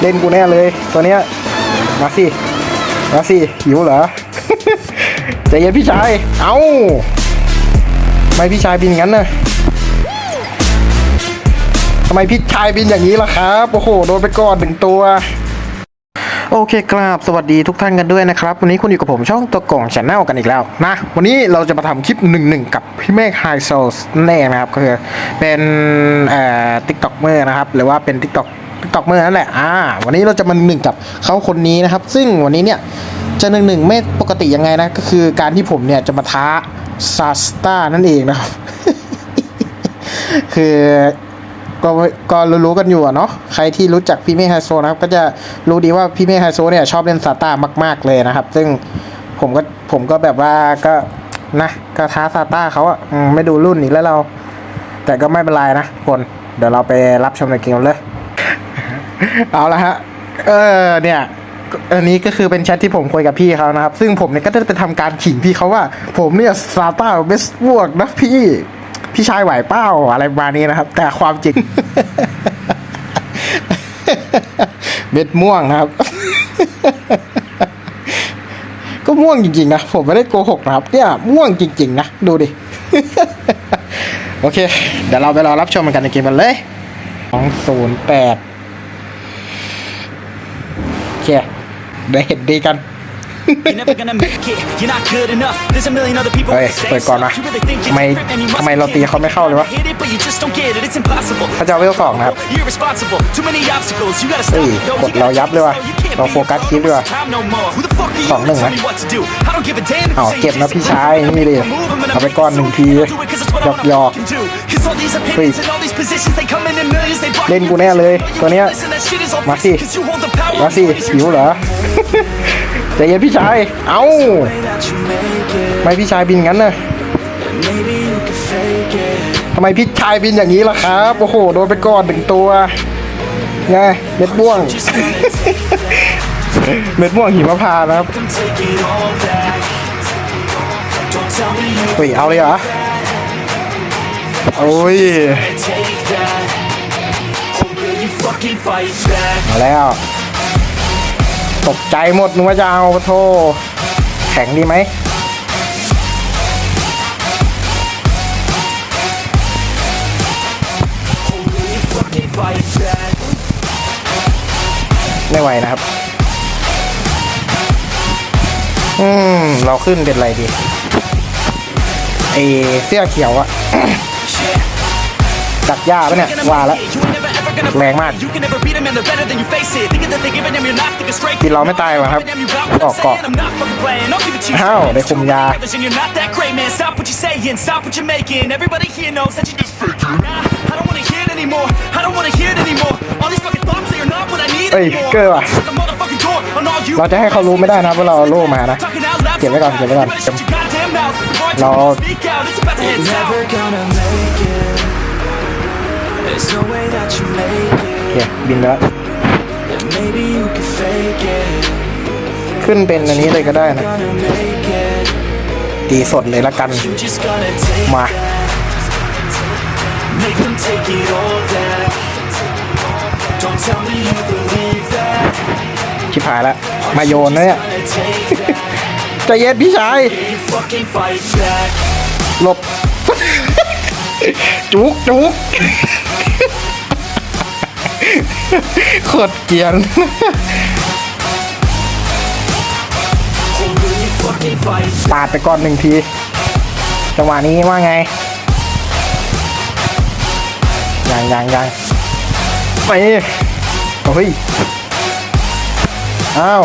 เล่นกูแน่เลยตัวเนี้ยมาสิมาสิหิวเหรอใจเย็นพี่ชาย เอาทำไมพี่ชายบินงั้นนะทำไมพี่ชายบินอย่างนี้ล่ะครับโอ้โหโดนไปก่อนหนึ่งตัวโอเคครับสวัสดีทุกท่านกันด้วยนะครับ วันนี้คุณอยู่กับผมช่องตัวกล่องชแนลกันอีกแล้วนะ วันนี้เราจะมาทำคลิปหนึ่งหนึ่งกับพี่เมฆไฮโซสนั่นเองนะครับก็คือเป็นเอ่อทิกตอกเมอร์นะครับ หรือว่าเป็นทิกตอก ตอกเมอร์นั่นแหละอ่าวันนี้เราจะมาหนึ่งกับเขาคนนี้นะครับ ซึ่งวันนี้เนี่ยจะหนึ่งหนึ่งไม่ปกติยังไงนะ ก็คือการที่ผมเนี่ยจะมาท้าซาสตานั่นเองนะครับ คือก็ก็รู้ๆกันอยู่อะเนาะใครที่รู้จักพี่เมฆไฮโซนะครับ ก็จะรู้ดีว่าพี่เมฆไฮโซเนี่ยชอบเล่นซาต้ามาก ๆเลยนะครับ ซึ่งผมก็ผมก็แบบว่าก็นะก็ท้าซาต้าเขาอะไม่ดูรุ่นอีกแล้วเรา แต่ก็ไม่เป็นไรนะคน เดี๋ยวเราไปรับชมในเกมเลย เอาละฮะ เออเนี่ยอันนี้ก็คือเป็นแชทที่ผมคุยกับพี่เขานะครับ ซึ่งผมเนี่ยก็จะไปทำการขิงพี่เขาว่า ผมเนี่ยซาต้าเบสบวกนะพี่ พี่ชายไหวเป้าอะไรมาณนี้นะครับ แต่ความจริงเบ็ดม่วงครับ ก็ม่วงจริงๆนะ ผมไม่ได้โกหกนะครับ เนี่ยม่วงจริง ๆ นะ ดูดิ โอเค เดี๋ยวเราไปรอรับชมกันในเกมกันเลยสองศูนย์แปด ได้เห็นดีกัน เฮ้ย who say เปิดก่อน so. นะ You really think you're ทำไม different and you must ทำไม be เราตี kidding. เขาไม่เข้าเลยวะ Hit it, but you just don't get it. It's impossible. เขาจะเอาเวลสองนะครับ You're irresponsible. Too many obstacles. You gotta เฮ้ stop ย it, yo. กด You เรา gotta ยับ take เลย it ว่ะ slow. You can't เรา be โฟกัสคลิปดีกว่า time no more. Who the fuck are you สองหนึ่ง to tell นะ me what to do? I don't give a damn if เอา you say เก็บนะ yes, พี่ yes, ชาย yes. นี่ดิ Move, I'm gonna เอาไป make ก่อน it หนึ่ง so ที you do it 'cause it's what I หย wanna อก fucking do. 'Cause all these opinions and all these positions, they come in in millions, they block เล่นกูแน่เลยตัวเนี้ย Listen, that shit is all มาสิ 'cause you hold the power มาสิ of what is หิวเหรอ ใจเย็นพี่ชาย เอา้าไมพี่ชายบินงั้นนะทำไมพี่ชายบินอย่างนี้ล่ะครับ โอ้โห โดนไปก่อนหนึ่งตัวไงเม็ดบ่วง เม็ดบ่วงหิมะพานนะครับเฮ้ยเอาเลยเหรอโอ้ยเอาแล้ว ตกใจหมดนึกว่าจะเอาโทแข็งดีไหมไม่ไหวนะครับ อืม เราขึ้นเป็นอะไรดี ไอเสื้อเขียวอะดักหญ้าปะเนี่ย ว่าแล้ว แรงมากกินเราไม่ตายหรอครับ ออกเกาะอ้าวไปคุมยาเฮ้ยเกอร์ว่ะเราจะให้เขารู้ไม่ได้นะว่าเราโล่มานะเก็บไว้ก่อนเก็บไว้ก่อนเรา โอเคบินแล้ว it. Maybe you can fake it. ขึ้นเป็นอันนี้เลยก็ได้นะ Gonna make it. ตีสดเลยละกัน You just gonna take มา Make them take it all back. Don't tell me you believe that. ชิบหายแล้วมาโยนนะเนี่ย Gonna take that. ใจเย็นพี่ชาย You fucking fight back. หลบ จุกจุก โคตรเกรียน ปาดไปก่อนหนึ่งที จังหวะนี้ว่าไง ยังยังยังไปโอ้ย อ้าว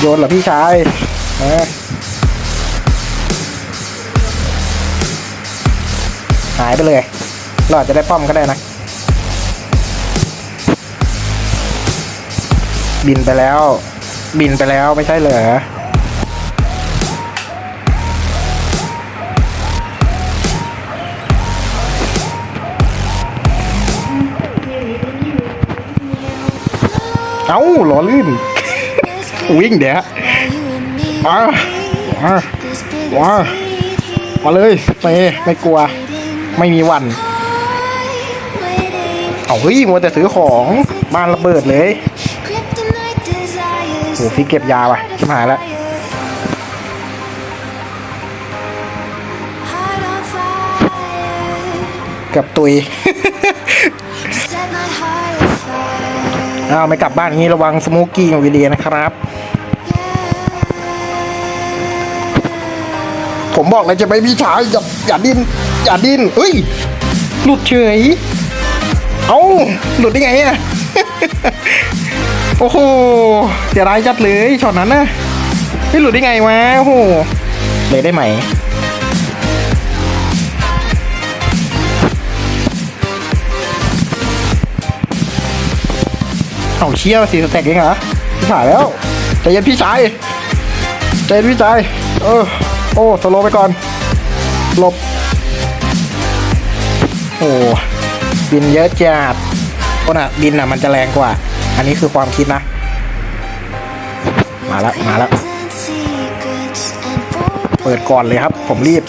โยนเหรอพี่ชายเออหายไปเลย เราอาจจะได้ป้อมก็ได้นะ บินไปแล้ว บินไปแล้วไม่ใช่เหรอเอ้าหล่อลื่น วิ่งเดี๋ยวมามามามาเลยไม่ไม่กลัว ไม่มีวัน เอาเฮ้ยมัวแต่ซื้อของบ้านระเบิดเลย โอ้พี่เก็บยาว่ะชิบหายแล้วเกับตุย อ้าวไม่กลับบ้านงี้ระวังสโมกกี้วิเลียนะครับ ผมบอกเลยจะไม่มีชายอย่าอย่าดิ้นอย่าดิ้นเฮ้ย หลุดเฉย เอ้า หลุดได้ไงอะ โอ้โหเสียดายจัดเลยช็อตนั้นนะไม่หลุดได้ไงวะโอ้โหเลยได้ไหมเอาเชี่ยสี่สเต็กเองเหรอพี่ชายแล้วใจเย็นพี่ชายใจเย็นพี่ชายเออโอ้สโลว์ไปก่อนหลบโอ้บินเยอะจัดคนอะบินอะมันจะแรงกว่า อันนี้คือความคิดนะ มาแล้วมาแล้ว เปิดก่อนเลยครับ ผมรีบ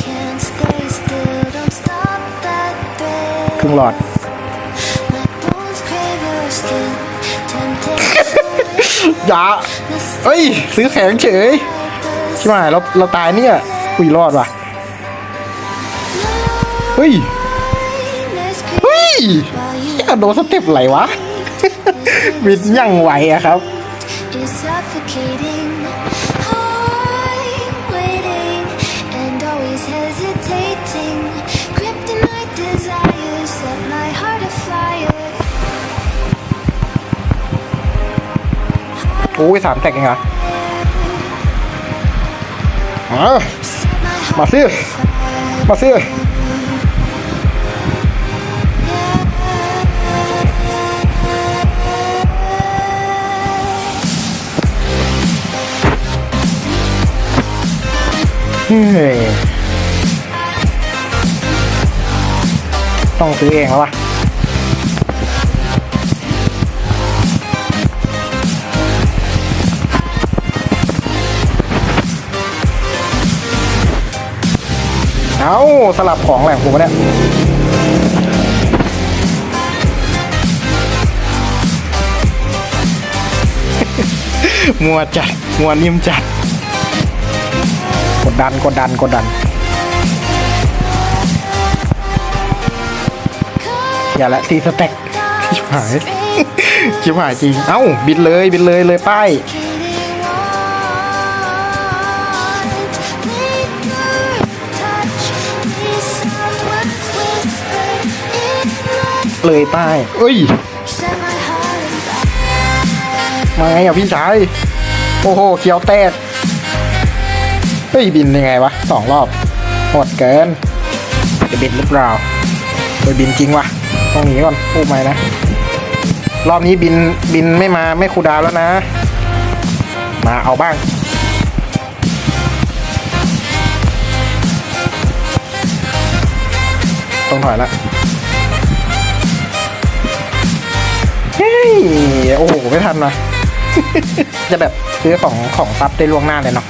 ครึ่งหลอด อย่าเอ้ย ซื้อแข็งเฉยใช่ไหมเราเราตายเนี่ยอุ้ยรอดว่ะ เฮ้ย เฮ้ยอย่าโดนสเต็ปไหลวะ วินยังไหวอะครับ is suffocating. I'm waiting and always hesitating. Kryptonite desires set my heart afire. โอ้ยสามแตกเองเหรอมา Set my heart มาซื้อ มาซื้ ต้องซื้อเองแล้ววะเอาสลับของแหลงผมเนี่ยมัวจัด มัวนิ่มจัด ดดันกดดันกดดัน อย่าละตีสเต็กชิบหายชิบหายจริง เอ้า บินเลยบินเลยเลยป้ายเลยป้ายเอ้ย มาไงอะพี่ชาย โอ้โหเขียวแตก เฮ้ยบินยังไงวะสองรอบโหดเกิน จะบินหรือเปล่าไปบินจริงวะต้องหนีก่อนพูดไม่นะ รอบนี้บินบินไม่มาไม่คูดาวแล้วนะ มาเอาบ้างต้องถอยละเฮ้ยโอ้โห ไม่ทันนะ จะแบบซื้อของของซับได้ล่วงหน้าเลยเนาะ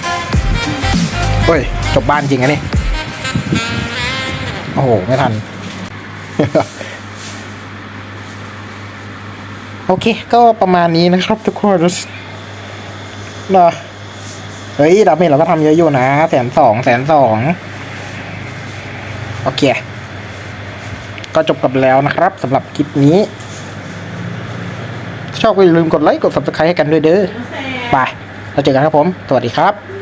เฮ้ย จบบ้านจริงอะนี่ โอ้โห ไม่ทัน โอเค ก็ประมาณนี้นะครับทุกคนนะเฮ้ยดาเมจเราก็ทำเยอะอยู่นะแสนสองแสนสองโอเค ก็จบกันแล้วนะครับสำหรับคลิปนี้ ชอบก็อย่าลืมกดไลค์ กด subscribe ให้กันด้วยเด้อไปเราเจอกันครับผม สวัสดีครับ